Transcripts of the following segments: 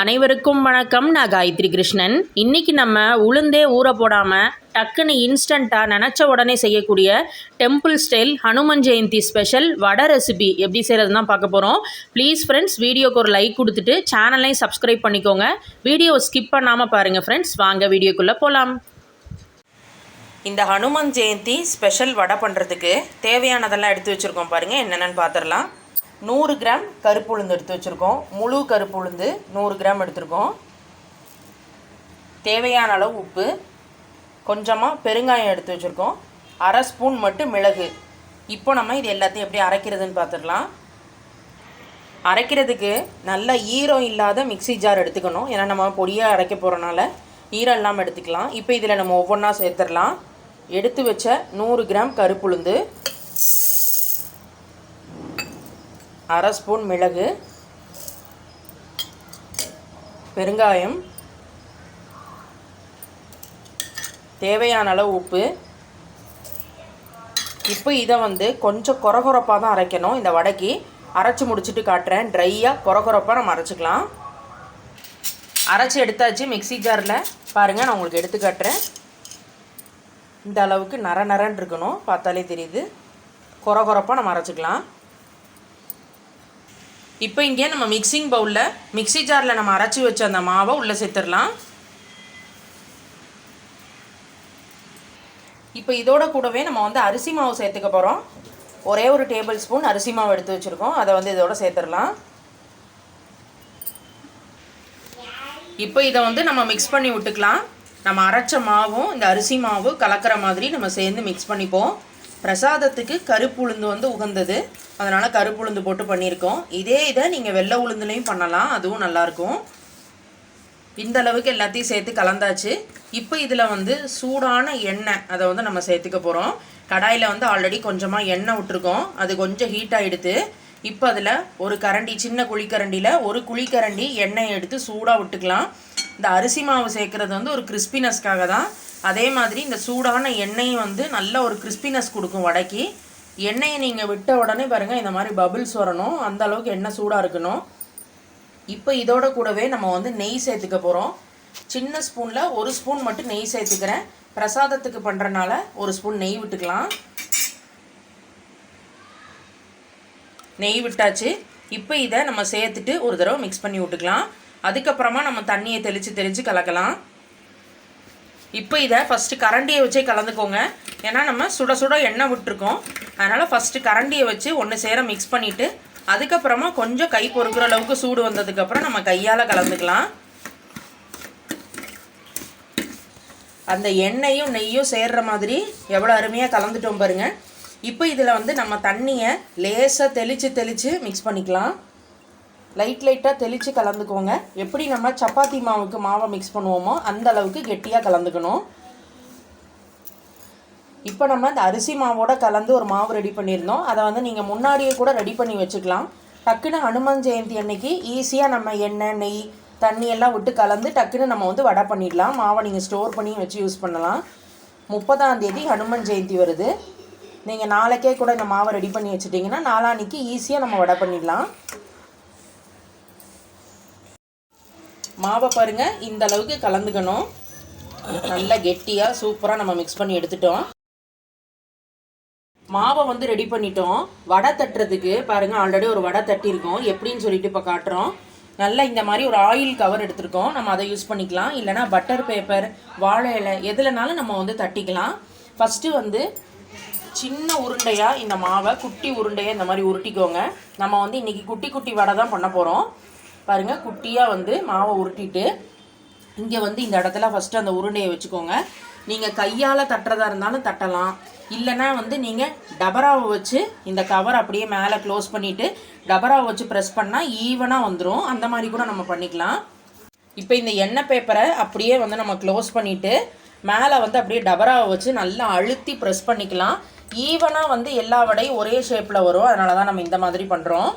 அனைவருக்கும் வணக்கம். நான் காயத்ரி கிருஷ்ணன். இன்றைக்கி நம்ம உளுந்தே ஊற போடாமல் டக்குன்னு இன்ஸ்டண்ட்டாக நினச்ச உடனே செய்யக்கூடிய temple style Hanuman Jayanti special vada recipe எப்படி செய்கிறதுன்னு தான் பார்க்க போகிறோம் ப்ளீஸ் ஃப்ரெண்ட்ஸ் வீடியோக்கு ஒரு லைக் கொடுத்துட்டு சேனலையும் சப்ஸ்கிரைப் பண்ணிக்கோங்க. வீடியோவை ஸ்கிப் பண்ணாமல் பாருங்கள் ஃப்ரெண்ட்ஸ் வாங்க வீடியோக்குள்ளே போகலாம் இந்த ஹனுமன் ஜெயந்தி ஸ்பெஷல் வடை பண்ணுறதுக்கு தேவையானதெல்லாம் எடுத்து வச்சுருக்கோம் பாருங்கள் என்னென்னு பார்த்துடலாம் நூறு கிராம் கருப்பு உளுந்து எடுத்து வச்சுருக்கோம். முழு கருப்பு உளுந்து நூறு கிராம் எடுத்திருக்கோம். தேவையான அளவு உப்பு. கொஞ்சமாக பெருங்காயம் எடுத்து வச்சுருக்கோம். அரை ஸ்பூன் மட்டும் மிளகு. இப்போ நம்ம இது எல்லாத்தையும் எப்படி அரைக்கிறதுன்னு பார்த்துடலாம். அரைக்கிறதுக்கு நல்ல ஈரம் இல்லாத மிக்ஸி ஜார் எடுத்துக்கணும். ஏன்னா நம்ம பொடியாக அரைக்க போகிறனால ஈரம் இல்லாமல் எடுத்துக்கலாம். இப்போ இதில் நம்ம ஒவ்வொன்றா சேர்த்துடலாம். எடுத்து வச்ச நூறு கிராம் கருப்புளுந்து அரை ஸ்பூன் மிளகு பெருங்காயம் தேவையான அளவு உப்பு. இப்போ இதை வந்து கொஞ்சம் குறகுறப்பாக தான் அரைக்கணும் இந்த வடைக்கு. அரைச்சி முடிச்சுட்டு காட்டுறேன். ட்ரையாக குறகுறப்பாக நம்ம அரைச்சிக்கலாம். அரைச்சி எடுத்தாச்சு மிக்ஸி ஜாரில். பாருங்கள் நான் உங்களுக்கு எடுத்து காட்டுறேன். இந்த அளவுக்கு நர நரன்னு இருக்கணும். பார்த்தாலே தெரியுது. குறகுறப்பாக நம்ம அரைச்சிக்கலாம். இப்போ இங்கே நம்ம மிக்சிங் பவுலில் மிக்ஸி ஜாரில் நம்ம அரைச்சி வச்ச அந்த மாவை உள்ளே சேர்த்துடலாம். இப்போ இதோட கூடவே நம்ம வந்து அரிசி மாவு சேர்த்துக்க போகிறோம் ஒரே ஒரு டேபிள் ஸ்பூன் அரிசி மாவு எடுத்து வச்சுருக்கோம். அதை வந்து இதோட சேர்த்துடலாம். இப்போ இதை வந்து நம்ம மிக்ஸ் பண்ணி விட்டுக்கலாம். நம்ம அரைச்ச மாவும் இந்த அரிசி மாவு கலக்கிற மாதிரி நம்ம சேர்ந்து மிக்ஸ் பண்ணிப்போம். பிரசாதத்துக்கு கருப்பு உளுந்து வந்து உகந்தது. அதனால் கருப்பு உளுந்து போட்டு பண்ணியிருக்கோம். இதே இதை நீங்கள் வெள்ளை உளுந்துலையும் பண்ணலாம். அதுவும் நல்லாயிருக்கும். இந்த அளவுக்கு எல்லாத்தையும் சேர்த்து கலந்தாச்சு. இப்போ இதில் வந்து சூடான எண்ணெய் அதை வந்து நம்ம சேர்த்துக்க போகிறோம் கடாயில் வந்து ஆல்ரெடி கொஞ்சமாக எண்ணெய் விட்டுருக்கோம். அது கொஞ்சம் ஹீட் ஆகிடுது இப்போ அதில் ஒரு கரண்டி சின்ன குழிக்கரண்டியில் ஒரு குழிக்கரண்டி எண்ணெய் எடுத்து சூடாக விட்டுக்கலாம். இந்த அரிசி மாவு சேர்க்குறது வந்து ஒரு கிறிஸ்பினஸ்க்காக தான். அதே மாதிரி இந்த சூடான எண்ணெயும் வந்து நல்ல ஒரு கிறிஸ்பினஸ் கொடுக்கும் வடைக்கு. எண்ணெயை நீங்கள் விட்ட உடனே பாருங்கள் இந்த மாதிரி பபிள்ஸ் வரணும். அந்த அளவுக்கு எண்ணெய் சூடாக இருக்கணும். இப்போ இதோட கூடவே நம்ம வந்து நெய் சேர்த்துக்க போகிறோம் சின்ன ஸ்பூனில் ஒரு ஸ்பூன் மட்டும் நெய் சேர்த்துக்கிறேன். பிரசாதத்துக்கு பண்ணுறனால ஒரு ஸ்பூன் நெய் விட்டுக்கலாம். நெய் விட்டாச்சு. இப்போ இதை நம்ம சேர்த்துட்டு ஒரு தடவை மிக்ஸ் பண்ணி விட்டுக்கலாம். அதுக்கப்புறமா நம்ம தண்ணியை தெளித்து தெளித்து கலக்கலாம். இப்போ இதை ஃபஸ்ட்டு கரண்டியை வச்சே கலந்துக்கோங்க. ஏன்னா நம்ம சுட சுட எண்ணெய் விட்டுருக்கோம். அதனால் ஃபஸ்ட்டு கரண்டியை வச்சு ஒன்று சேர மிக்ஸ் பண்ணிவிட்டு அதுக்கப்புறமா கொஞ்சம் கை பொறுக்கிற அளவுக்கு சூடு வந்ததுக்கப்புறம் நம்ம கையால் கலந்துக்கலாம். அந்த எண்ணெயும் நெய்யும் சேர்ற மாதிரி எவ்வளோ அருமையாக கலந்துட்டோம் பாருங்கள் இப்போ இதில் வந்து நம்ம தண்ணியை லேசாக தெளித்து தெளித்து மிக்ஸ் பண்ணிக்கலாம். லைட் லைட்டாக தெளித்து கலந்துக்கோங்க. எப்படி நம்ம சப்பாத்தி மாவுக்கு மாவை மிக்ஸ் பண்ணுவோமோ அந்த அளவுக்கு கெட்டியாக கலந்துக்கணும். இப்போ நம்ம இந்த அரிசி மாவோட கலந்து ஒரு மாவு ரெடி பண்ணியிருந்தோம். அதை வந்து நீங்கள் முன்னாடியே கூட ரெடி பண்ணி வச்சுக்கலாம். டக்குன்னு ஹனுமன் ஜெயந்தி அன்னைக்கு ஈஸியாக நம்ம எண்ணெய் நெய் தண்ணி எல்லாம் விட்டு கலந்து டக்குன்னு நம்ம வந்து வடை பண்ணிடலாம். மாவை நீங்கள் ஸ்டோர் பண்ணி வச்சு யூஸ் பண்ணலாம். முப்பதாம் தேதி ஹனுமன் ஜெயந்தி வருது. நீங்கள் நாளைக்கே கூட இந்த மாவை ரெடி பண்ணி வச்சுட்டிங்கன்னா நாளான்னைக்கு ஈஸியாக நம்ம வடை பண்ணிடலாம். மாவை பாருங்கள் இந்த அளவுக்கு கலந்துக்கணும். நல்லா கெட்டியாக சூப்பராக நம்ம மிக்ஸ் பண்ணி எடுத்துட்டோம். மாவை வந்து ரெடி பண்ணிட்டோம். வடை தட்டுறதுக்கு பாருங்கள் ஆல்ரெடி ஒரு வடை தட்டியிருக்கோம். எப்படின்னு சொல்லிட்டு இப்போ காட்டுறோம். நல்லா இந்த மாதிரி ஒரு ஆயில் கவர் எடுத்திருக்கோம். நம்ம அதை யூஸ் பண்ணிக்கலாம். இல்லைனா பட்டர் பேப்பர் வாழை இலை எதுலனாலும் நம்ம வந்து தட்டிக்கலாம். ஃபஸ்ட்டு வந்து சின்ன உருண்டையாக இந்த மாவை குட்டி உருண்டையாக இந்த மாதிரி உருட்டிக்கோங்க. நம்ம வந்து இன்றைக்கி குட்டி குட்டி வடை தான் பண்ண போகிறோம் பாருங்கள் குட்டியாக வந்து மாவை உருட்டிட்டு இங்கே வந்து இந்த இடத்துல ஃபஸ்ட்டு அந்த உருண்டையை வச்சுக்கோங்க. நீங்கள் கையால் தட்டுறதா இருந்தாலும் தட்டலாம். இல்லைன்னா வந்து நீங்கள் டபராவை வச்சு இந்த கவர் அப்படியே மேலே க்ளோஸ் பண்ணிவிட்டு டபராவை வச்சு ப்ரெஸ் பண்ணால் ஈவனாக வந்துடும் அந்த மாதிரி கூட நம்ம பண்ணிக்கலாம். இப்போ இந்த எண்ணெய் பேப்பரை அப்படியே வந்து நம்ம க்ளோஸ் பண்ணிவிட்டு மேலே வந்து அப்படியே டபராவை வச்சு நல்லா அழுத்தி ப்ரெஸ் பண்ணிக்கலாம். ஈவனாக வந்து எல்லா வடையும் ஒரே ஷேப்பில் வரும். அதனால தான் நம்ம இந்த மாதிரி பண்ணுறோம்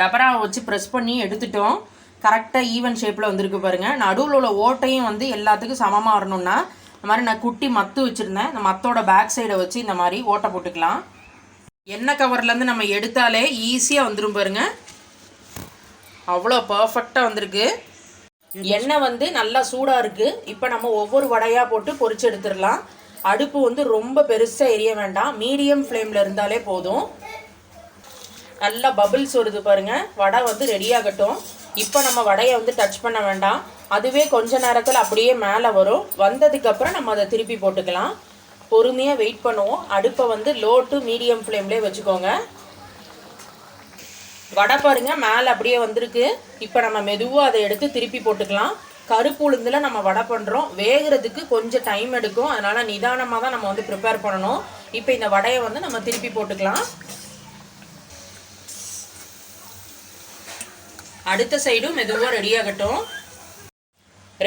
டபராவை வச்சு ப்ரெஸ் பண்ணி எடுத்துட்டோம். கரெக்டாக ஈவன் ஷேப்பில் வந்திருக்கு பாருங்கள் நடுவில் உள்ள ஓட்டையும் வந்து எல்லாத்துக்கும் சமமாக வரணும்னா இந்த மாதிரி நான் குட்டி மத்து வச்சுருந்தேன். இந்த மத்தோட பேக் சைடை வச்சு இந்த மாதிரி ஓட்டை போட்டுக்கலாம். எண்ணெய் கவர்லேருந்து நம்ம எடுத்தாலே ஈஸியாக வந்துடும் பாருங்க. அவ்வளோ பர்ஃபெக்டாக வந்திருக்கு. எண்ணெய் வந்து நல்லா சூடாக இருக்குது இப்போ நம்ம ஒவ்வொரு வடையாக போட்டு பொறிச்சு எடுத்துடலாம். அடுப்பு வந்து ரொம்ப பெருசாக எரிய வேண்டாம். மீடியம் ஃப்ளேமில் இருந்தாலே போதும். நல்லா பபிள்ஸ் வருது பாருங்கள் வடை வந்து ரெடியாகட்டும் இப்போ நம்ம வடையை வந்து டச் பண்ண வேண்டாம். அதுவே கொஞ்ச நேரத்தில் அப்படியே மேலே வரும். வந்ததுக்கப்புறம் நம்ம அதை திருப்பி போட்டுக்கலாம். பொறுமையாக வெயிட் பண்ணுவோம். அடுப்பை வந்து லோ டு மீடியம் ஃப்ளேம்லேயே வச்சுக்கோங்க. வடை பாருங்கள் மேலே அப்படியே வந்திருக்கு. இப்போ நம்ம மெதுவாக அதை எடுத்து திருப்பி போட்டுக்கலாம். கருப்பு உளுந்தில் நம்ம வடை பண்ணுறோம் வேகிறதுக்கு கொஞ்சம் டைம் எடுக்கும். அதனால் நிதானமாக தான் நம்ம வந்து ப்ரிப்பேர் பண்ணணும். இப்போ இந்த வடையை வந்து நம்ம திருப்பி போட்டுக்கலாம். அடுத்த சைடும் மெதுவாக ரெடி ஆகட்டும்.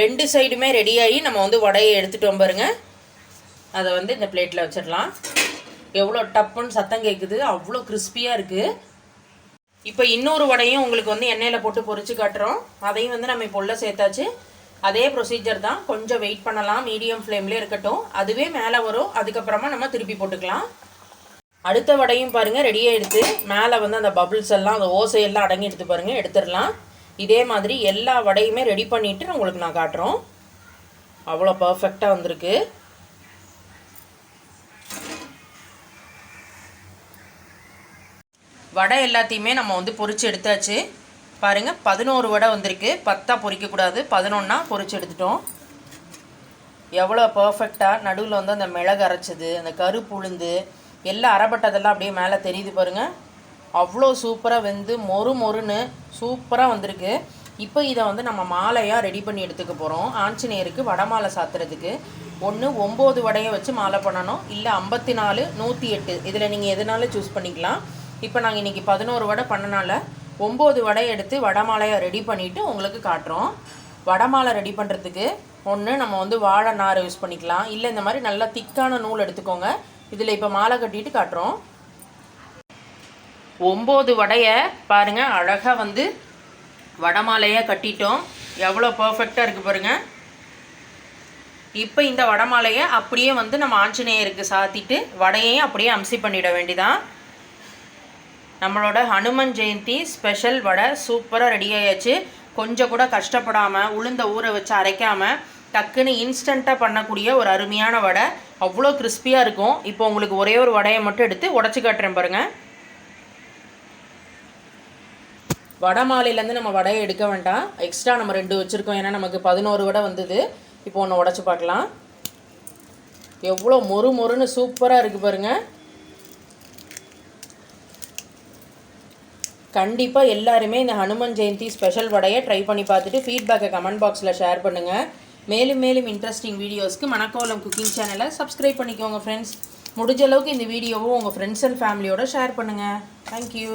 ரெண்டு சைடுமே ரெடியாகி நம்ம வந்து வடையை எடுத்துகிட்டோம் பாருங்க. அதை வந்து இந்த பிளேட்டில் வச்சிடலாம். எவ்வளோ டப்புன்னு சத்தம் கேட்குது அவ்வளோ கிறிஸ்பியாக இருக்குது இப்போ இன்னொரு வடையும் உங்களுக்கு வந்து எண்ணெயில் போட்டு பொறிச்சு காட்டுறோம். அதையும் வந்து நம்ம இப்போ உள்ள சேர்த்தாச்சு. அதே ப்ரொசீஜர் தான். கொஞ்சம் வெயிட் பண்ணலாம். மீடியம் ஃப்ளேம்லேயே இருக்கட்டும். அதுவே மேலே வரும். அதுக்கப்புறமா நம்ம திருப்பி போட்டுக்கலாம். அடுத்த வடையும் பாருங்கள் ரெடியாக எடுத்து மேலே வந்து அந்த பபுள்ஸ் எல்லாம் அந்த ஓசையெல்லாம் அடங்கி எடுத்து பாருங்கள் எடுத்துடலாம். இதே மாதிரி எல்லா வடையுமே ரெடி பண்ணிவிட்டு உங்களுக்கு நான் காட்டுறோம். அவ்வளோ பர்ஃபெக்டாக வந்திருக்கு. வடை எல்லாத்தையுமே நம்ம வந்து பொறிச்சு எடுத்தாச்சு. பாருங்கள் பதினோரு வடை வந்திருக்கு. பத்தா பொறிக்கக்கூடாது பதினொன்னா பொறிச்சு எடுத்துட்டோம். எவ்வளோ பர்ஃபெக்டாக நடுவில் வந்து அந்த மிளகு அரைச்சது அந்த கருப்பு உளுந்து எல்லாம் அரைப்பட்டதெல்லாம் அப்படியே மேலே தெரியுது பாருங்கள் அவ்வளோ சூப்பராக வெந்து மொறு மொறுன்னு சூப்பராக வந்திருக்கு. இப்போ இதை வந்து நம்ம மாலையாக ரெடி பண்ணி எடுத்துக்க போகிறோம் ஆஞ்சநேயருக்கு வடை மாலை சாத்துறதுக்கு. ஒன்று ஒம்பது வடையை வச்சு மாலை பண்ணணும். இல்லை ஐம்பத்தி நாலு நூற்றி எட்டு இதில் நீங்கள் எதுனாலும் சூஸ் பண்ணிக்கலாம். இப்போ நாங்கள் இன்றைக்கி பதினோரு வடை பண்ணனால ஒம்பது வடையை எடுத்து வடை மாலையை ரெடி பண்ணிவிட்டு உங்களுக்கு காட்டுறோம். வடை மாலை ரெடி பண்ணுறதுக்கு ஒன்று நம்ம வந்து வாழை நார் யூஸ் பண்ணிக்கலாம். இல்லை இந்த மாதிரி நல்லா திக்கான நூல் எடுத்துக்கோங்க. இதில் இப்போ மாலை கட்டிட்டு காட்டுறோம். ஒம்பது வடையை பாருங்கள் அழகாக வந்து வடை மாலையாக கட்டிட்டோம். எவ்வளோ பர்ஃபெக்டாக இருக்குது பாருங்கள் இப்போ இந்த வடை மாலையை அப்படியே வந்து நம்ம ஆஞ்சநேயருக்கு சாத்திட்டு வடையையும் அப்படியே அம்சி பண்ணிட வேண்டிதான். நம்மளோட ஹனுமன் ஜெயந்தி ஸ்பெஷல் வடை சூப்பராக ரெடி ஆயாச்சு. கொஞ்சம் கூட கஷ்டப்படாமல் உளுந்த ஊற வச்சு அரைக்காமல் டக்குன்னு இன்ஸ்டண்ட்டாக பண்ணக்கூடிய ஒரு அருமையான வடை. அவ்வளோ கிறிஸ்பியாக இருக்கும். இப்போ உங்களுக்கு ஒரே ஒரு வடையை மட்டும் எடுத்து உடச்சி காட்டுறேன் பாருங்கள் வடை மாலையிலேருந்து நம்ம வடையை எடுக்க வேண்டாம். எக்ஸ்ட்ரா நம்ம ரெண்டு வச்சுருக்கோம். ஏன்னா நமக்கு பதினோரு வடை வந்தது. இப்போ ஒன்று உடச்சி பார்க்கலாம். எவ்வளோ மொறு மொறுன்னு சூப்பராக இருக்குது பாருங்கள் கண்டிப்பாக எல்லாருமே இந்த ஹனுமன் ஜெயந்தி ஸ்பெஷல் வடையை ட்ரை பண்ணி பார்த்துட்டு ஃபீட்பேக்கை கமெண்ட் பாக்ஸில் ஷேர் பண்ணுங்கள் மேலும் மேலும் இன்ட்ரெஸ்டிங் வீடியோஸ்க்கு மணக்கோலம் குக்கிங் சேனலை சப்ஸ்கிரைப் பண்ணிக்கோங்க ஃப்ரெண்ட்ஸ் முடிஞ்ச அளவுக்கு இந்த வீடியோவும் உங்கள் ஃப்ரெண்ட்ஸ் அண்ட் ஃபேமிலியோட ஷேர் பண்ணுங்கள் தேங்க்யூ